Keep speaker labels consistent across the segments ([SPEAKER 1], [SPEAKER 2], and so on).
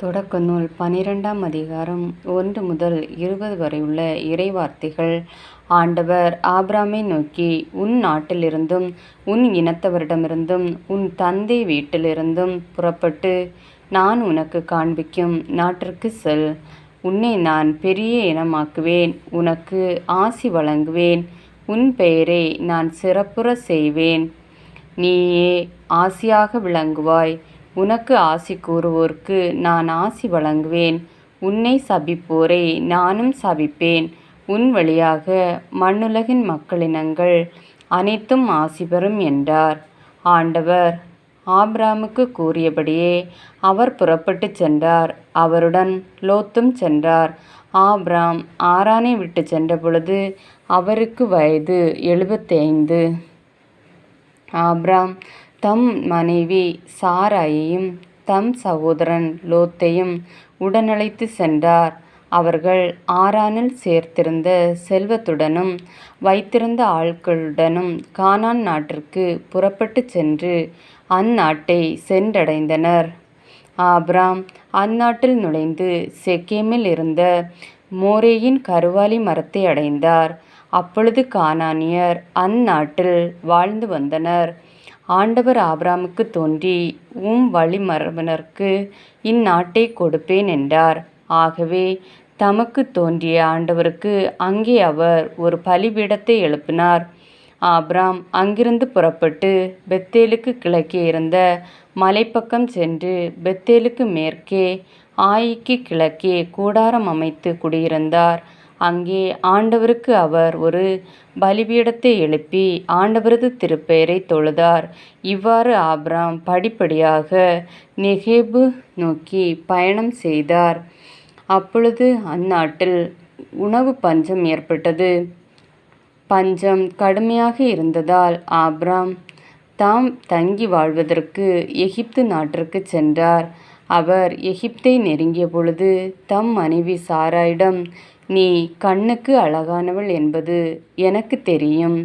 [SPEAKER 1] தொடக்க நூல் பனிரெண்டாம் அதிகாரம் ஒன்று முதல் இருபது வரை உள்ள இறைவார்த்தைகள். ஆண்டவர் ஆபிராமை நோக்கி உன் நாட்டிலிருந்தும் உன் இனத்தவரிடமிருந்தும் உன் தந்தை வீட்டிலிருந்தும் புறப்பட்டு நான் உனக்கு காண்பிக்கும் நாட்டிற்கு செல். உன்னை நான் பெரிய இனமாக்குவேன் உனக்கு ஆசி வழங்குவேன் உன் பெயரை நான் சிறப்புற செய்வேன். நீயே ஆசியாக விளங்குவாய் உனக்கு ஆசி கூறுவோர்க்கு நான் ஆசி வழங்குவேன். உன்னை சபிப்போரை நானும் சபிப்பேன். உன் வழியாக மண்ணுலகின் மக்களினங்கள் அனைத்தும் ஆசி பெறும் என்றார். ஆண்டவர் ஆப்ராமுக்கு கூறியபடியே அவர் புறப்பட்டுச் சென்றார். அவருடன் லோத்தும் சென்றார். ஆப்ராம் ஆரானை விட்டு சென்றபொழுது அவருக்கு வயது எழுபத்தைந்து. ஆப்ராம் தம் மனைவி சாராயையும் தம் சகோதரன் லோத்தையும் உடனழைத்து சென்றார். அவர்கள் ஆரானில் சேர்த்திருந்த செல்வத்துடனும் வைத்திருந்த ஆட்களுடனும் கானான் நாட்டிற்கு புறப்பட்டுச் சென்று அந்நாட்டை சென்றடைந்தனர். ஆபிராம் அந்நாட்டில் நுழைந்து செக்கேமில் இருந்த மோரேயின் கருவாலி மரத்தை அடைந்தார். அப்பொழுது கானானியர் அந்நாட்டில் வாழ்ந்து வந்தனர். ஆண்டவர் ஆபிராமுக்கு தோன்றி உம் வழிமரபினருக்கு இந்நாட்டை கொடுப்பேன் என்றார். ஆகவே தமக்கு தோன்றிய ஆண்டவருக்கு அங்கே அவர் ஒரு பலிபீடத்தை எழுப்பினார். ஆபிராம் அங்கிருந்து புறப்பட்டு பெத்தேலுக்கு கிழக்கே இருந்த மலைப்பக்கம் சென்று பெத்தேலுக்கு மேற்கே ஆயிக்கு கிழக்கே கூடாரம் அமைத்து குடியிருந்தார். அங்கே ஆண்டவருக்கு அவர் ஒரு பலிபீடத்தை எழுப்பி ஆண்டவரது திருப்பெயரை தொழுதார். இவ்வாறு ஆபிராம் படிப்படியாக நெகேபு நோக்கி பயணம் செய்தார். அப்பொழுது அந்நாட்டில் உணவு பஞ்சம் ஏற்பட்டது. பஞ்சம் கடுமையாக இருந்ததால் ஆப்ராம் தாம் தங்கி வாழ்வதற்கு எகிப்து நாட்டிற்கு சென்றார். அவர் எகிப்தை நெருங்கிய பொழுது தம் மனைவி சாராயிடம் நீ கண்ணுக்கு அழகானவள் என்பது எனக்கு தெரியும்.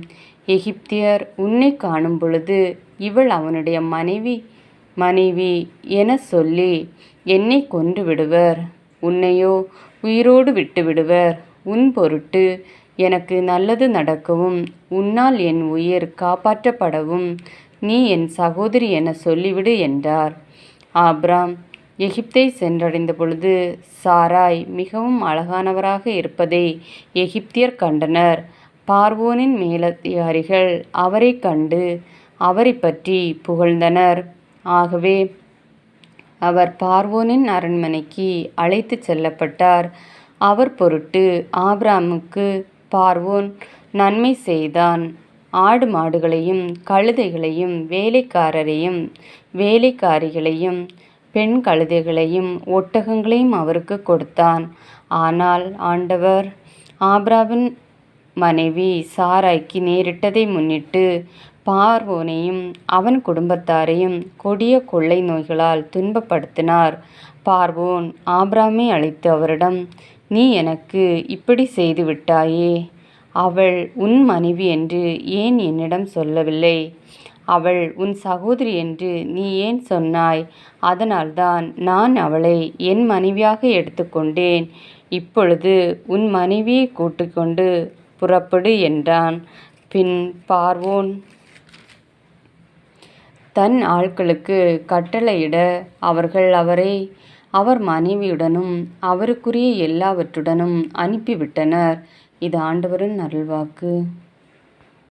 [SPEAKER 1] எகிப்தியர் உன்னை காணும் பொழுது இவள் அவனுடைய மனைவி. மனைவி என சொல்லி என்னை கொன்று விடுவர். உன்னையோ உயிரோடு விட்டு விடுவர். உன் பொருட்டு எனக்கு நல்லது நடக்கவும் உன்னால் என் உயிர் காப்பாற்றப்படவும் நீ என் சகோதரி என சொல்லிவிடு என்றார். ஆப்ராம் எகிப்தை சென்றடைந்த பொழுது சாராய் மிகவும் அழகானவராக இருப்பதை எகிப்தியர் கண்டனர். பார்வோனின் மேலதிகாரிகள் அவரை கண்டு அவரை பற்றி புகழ்ந்தனர். ஆகவே அவர் பார்வோனின் அரண்மனைக்கு அழைத்துச் செல்லப்பட்டார். அவர் பொருட்டு ஆபிராமுக்கு பார்வோன் நன்மை செய்தான். ஆடு மாடுகளையும் கழுதைகளையும் வேலைக்காரரையும் வேலைக்காரிகளையும் பெண் கழுதைகளையும் ஒட்டகங்களையும் அவருக்கு கொடுத்தான். ஆனால் ஆண்டவர் ஆப்ராவின் மனைவி சாராய்க்கு நேரிட்டதை முன்னிட்டு பார்வோனையும் அவன் குடும்பத்தாரையும் கொடிய கொள்ளை நோய்களால் துன்பப்படுத்தினார். பார்வோன் ஆப்ராமை அழைத்து அவரிடம் நீ எனக்கு இப்படி செய்து விட்டாயே அவள் உன் மனைவி என்று ஏன் என்னிடம் சொல்லவில்லை? அவள் உன் சகோதரி என்று நீ ஏன் சொன்னாய்? அதனால்தான் நான் அவளை என் மனைவியாக எடுத்துக்கொண்டேன். இப்பொழுது உன் மனைவியை கூட்டிக்கொண்டு புறப்படு என்றான். பின் பார்வோன் தன் ஆட்களுக்கு கட்டளையிட அவர்கள் அவரை அவர் மனைவியுடனும் அவருக்குரிய எல்லாவற்றுடனும் அனுப்பிவிட்டனர். இது ஆண்டவரின் அருள்வாக்கு.